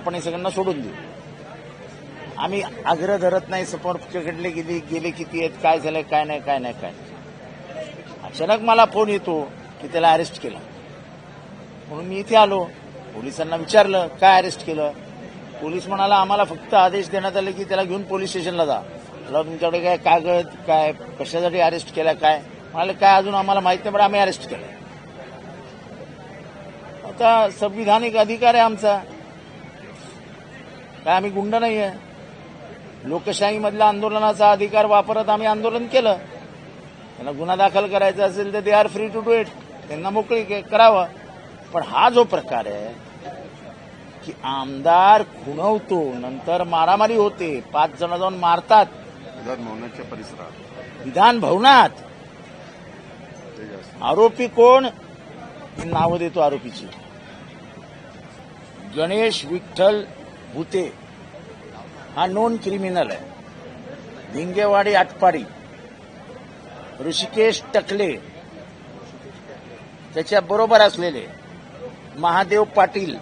आपण हे सगळ्यांना सोडून देऊ. आम्ही आग्रह धरत नाही समोरच्याकडले गेले गेले किती आहेत काय झालंय काय नाही काय नाही काय अचानक मला फोन येतो की त्याला अरेस्ट केला. म्हणून मी इथे आलो. पोलिसांना विचारलं काय अरेस्ट केलं? पोलीस म्हणाला आम्हाला फक्त आदेश देण्यात आले की त्याला घेऊन पोलीस स्टेशनला जा. त्याला तुमच्याकडे काय कागद काय कशासाठी अरेस्ट केला काय? म्हणाले काय अजून आम्हाला माहीत नाही पण आम्ही अरेस्ट केलं. आता संविधानिक अधिकार आहे आमचा. काय आम्ही गुंड नाहीये. लोकशाहीमधल्या आंदोलनाचा अधिकार वापरत आम्ही आंदोलन केलं. त्यांना गुन्हा दाखल करायचा असेल तर they are free to do it त्यांना मोकळी करावं. पण हा जो प्रकार आहे की आमदार खुणवतो नंतर मारामारी होते पाच जण जाऊन मारतात. विधान भवनाच्या परिसरात. विधान भवनात. आरोपी कोण? नावं देतो आरोपीची. गणेश विठ्ठल भूते. हा नॉन क्रिमिनल आहे. भिंगेवाडी आटपाडी. ऋषिकेश टकले. त्याच्या बरोबर असलेले महादेव पाटील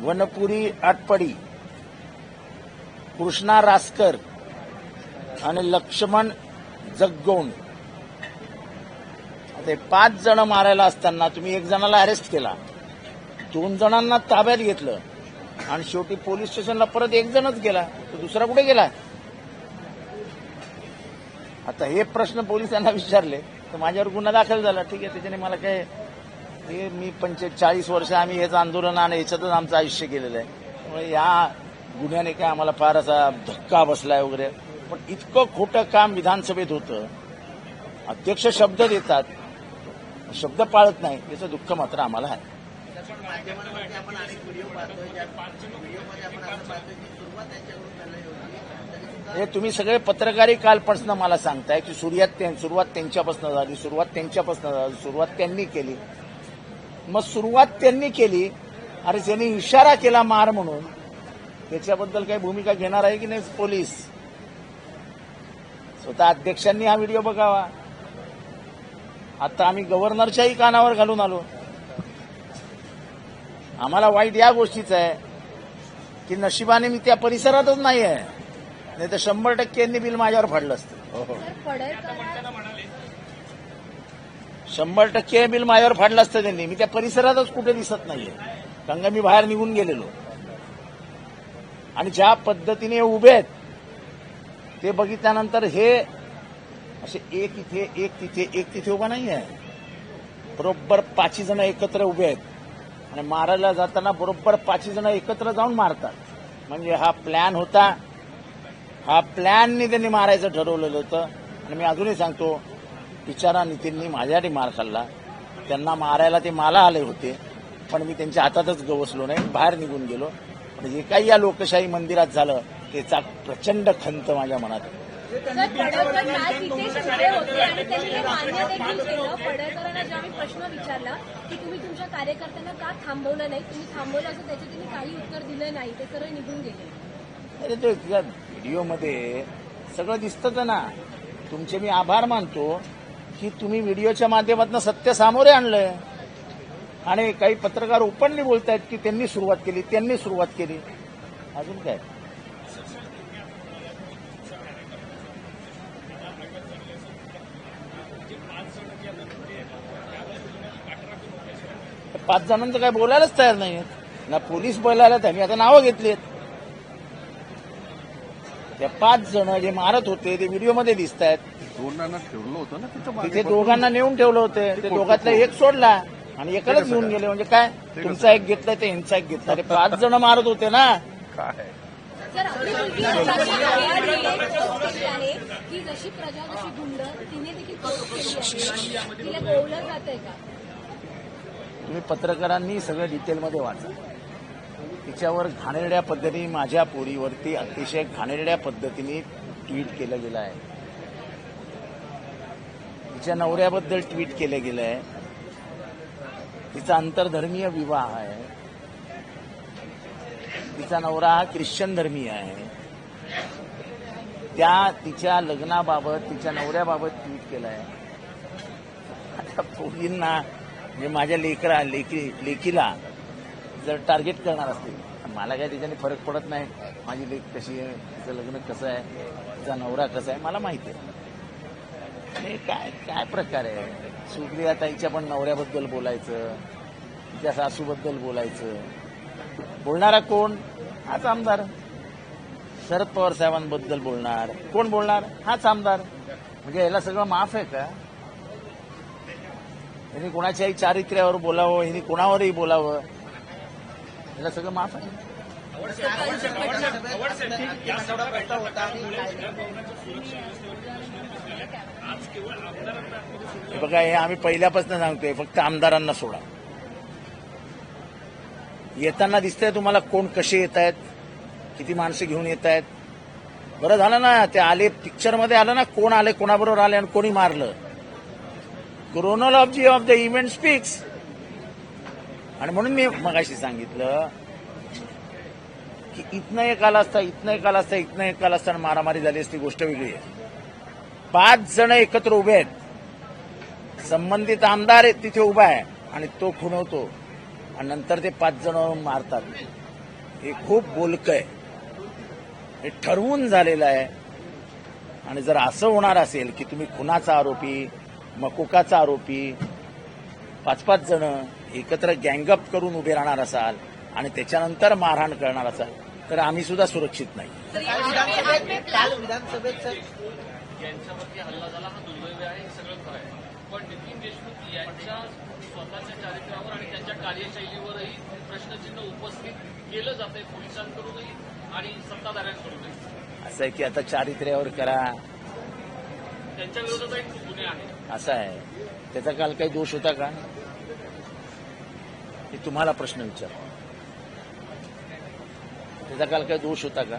वनपुरी आटपाडी कृष्णा रासकर आणि लक्ष्मण जगगौंड. आता हे पाच जण मारायला असताना तुम्ही एक जणाला अरेस्ट केला. दोन जणांना ताब्यात घेतलं. आणि शेवटी पोलीस स्टेशनला परत एक जणच गेला तर दुसरा कुठे गेला? आता हे प्रश्न पोलिसांना विचारले तर माझ्यावर गुन्हा दाखल झाला. ठीक आहे त्याच्याने मला काय हे मी पंचे चाळीस वर्ष आम्ही हेच आंदोलन आणि याच्यातच आमचं आयुष्य गेलेलं आहे. त्यामुळे या गुन्ह्याने काय आम्हाला फार असा धक्का बसलाय वगैरे. पण इतकं खोटं काम विधानसभेत होतं. अध्यक्ष शब्द देतात शब्द पाळत नाही याचं दुःख मात्र आम्हाला आहे. माध्यमांवरती आपण अनेक व्हिडिओ पाहतोय ज्या व्हिडिओमध्ये आपण असं पाहतोय की सुरुवात त्यांच्याकडून झालेली होती. हे तुम्ही सगळे पत्रकारही कालपासून मला सांगताय की सुरुवात सुरुवात त्यांच्यापासून झाली सुरुवात त्यांच्यापासून झाली सुरुवात त्यांनी केली. मग सुरुवात त्यांनी केली अरे त्यांनी इशारा केला मार म्हणून त्याच्याबद्दल काही भूमिका घेणार आहे की नाही पोलीस? स्वतः अध्यक्षांनी हा व्हिडिओ बघावा. आता आम्ही गव्हर्नरच्याही कानावर घालून आलो. आम्हाला वाईट या गोष्टीचं आहे की नशिबाने मी त्या परिसरातच नाही आहे. नाही तर शंभर टक्के यांनी बिल माझ्यावर फाडलं असतं. हो, हो. शंभर टक्के बिल माझ्यावर फाडलं असतं त्यांनी. मी त्या परिसरातच कुठे दिसत नाहीये. कारण का मी बाहेर निघून गेलेलो. आणि ज्या पद्धतीने उभे आहेत ते बघितल्यानंतर हे असे एक इथे एक तिथे एक तिथे उभा नाही आहे बरोबर पाचही जण एकत्र उभे आहेत. आणि मारायला जाताना बरोबर पाचही जण एकत्र जाऊन मारतात. म्हणजे हा प्लॅन होता. हा प्लॅननी त्यांनी मारायचं ठरवलेलं होतं. आणि मी अजूनही सांगतो बिचारा नितीननी माझ्यासाठी मार खाल्ला. त्यांना मारायला ते मला आले होते. पण मी त्यांच्या हातातच गवसलो नाही. बाहेर निघून गेलो. पण जे काही या लोकशाही मंदिरात झालं त्याचा प्रचंड खंत माझ्या मनात. आहे. पडळकर काल तिथे सगळे होते आणि त्यांनी हे मान्य देखील केलं पडळकरांना जेव्हा मी प्रश्न विचारला की तुम्ही तुमच्या कार्यकर्त्यांना का थांबवलं नाही? तुम्ही थांबवलं असं त्याचे तुम्ही काही उत्तर दिलं नाही ते सरळ निघून गेले. अरे ते त्या व्हिडिओमध्ये सगळं दिसतं ना. तुमचे मी आभार मानतो की तुम्ही व्हिडिओच्या माध्यमातून सत्य सामोरे आणलंय. आणि काही पत्रकार ओपनली बोलतायत की त्यांनी सुरुवात केली त्यांनी सुरुवात केली. अजून काय? पाच जणांचं काय बोलायलाच तयार नाही ना पोलीस बोलायला त्यांनी आता नावं घेतली आहेत त्या पाच जण जे मारत होते ते व्हिडिओमध्ये दिसत आहेत दोघांना ठेवलं होतं ना तिथं. दोघांना नेऊन ठेवलं होतं. ते दोघातला एक सोडला आणि एकालाच घेऊन गेले. म्हणजे काय? तुमचा एक घेतलाय ते ह्यांचा एक घेतला ते पाच जण मारत होते ना. काय? सर आपली मुलगी अशी आघाडी केली आहे. की जशी प्रजा जशी गुंड तिने देखील पोस्ट केली आहे. तिला गोवलं जात आहे का? तुम्ही पत्रकारांनी सगळं डिटेलमध्ये वाचा. तिच्यावर घाणेरड्या पद्धतीने माझ्या पोरीवरती अतिशय घाणेरड्या पद्धतीने ट्विट केलं गेलं आहे. तिच्या नवऱ्याबद्दल ट्विट केलं गेलं आहे. तिचा आंतरधर्मीय विवाह आहे. तिचा नवरा हा ख्रिश्चन धर्मीय आहे. त्या तिच्या लग्नाबाबत तिच्या नवऱ्याबाबत ट्विट केलं आहे. आता पोरींना म्हणजे माझ्या लेकरा लेकी लेकीला जर टार्गेट करणार असतील मला काय त्याच्याने फरक पडत नाही. माझी लेख कशी आहे तिचं लग्न कसं आहे तिचा नवरा कसा आहे मला माहिती आहे. काय काय प्रकार आहे? सुप्रिया ताईच्या पण नवऱ्याबद्दल बोलायचं तिच्या सासूबद्दल बोलायचं. बोलणारा कोण? हाच आमदार. शरद पवार साहेबांबद्दल बोलणार. कोण बोलणार? हाच आमदार. म्हणजे याला सगळं माफ आहे का? यांनी कोणाच्याही चारित्र्यावर बोलावं यांनी कोणावरही बोलावं. याला सगळं माफ आहे. हे बघा हे आम्ही पहिल्यापासून सांगतोय फक्त आमदारांना सोडा. येताना दिसतंय तुम्हाला कोण कसे येत आहेत किती माणसं घेऊन येत आहेत बरं झालं ना ते आले पिक्चरमध्ये आलं ना कोण आले कोणाबरोबर आले आणि कोणी मारलं. Chronology of the event speaks आणि म्हणून मी मगाशी सांगितलं की इथनं एक आला असता इथनं एक आला असता इथनं एक आला असता आणि मारामारी झाली असती गोष्ट वेगळी आहे. पाच जण एकत्र उभे आहेत. संबंधित आमदार तिथे उभा आहे आणि तो खुणवतो. आणि नंतर ते पाच जण मारतात. हे खूप बोलकं आहे. हे ठरवून झालेलं आहे. आणि जर असं होणार असेल की तुम्ही खुनाचा आरोपी मकोकाचा आरोपी पाच पाच जण एकत्र गँगअप करून उभे राहणार असाल आणि त्याच्यानंतर मारहाण करणार असाल तर आम्ही सुद्धा सुरक्षित नाही. काल विधानसभेत काल विधानसभेत सर यांच्यावरती हल्ला झाला दुर्दैवी आहे सगळं खरं आहे. पण नितीन देशमुख यांच्या स्वतःच्या चारित्र्यावर आणि त्यांच्या कार्यशैलीवरही प्रश्नचिन्ह उपस्थित केलं जातंय पोलिसांकडूनही आणि सत्ताधाऱ्यांकडूनही. असं आहे की आता चारित्र्यावर करा त्यांच्या विरोधातही गुन्हे आहेत असं आहे. त्याचा काल काही दोष होता का? हे तुम्हाला प्रश्न विचार त्याचा काल काही दोष होता का?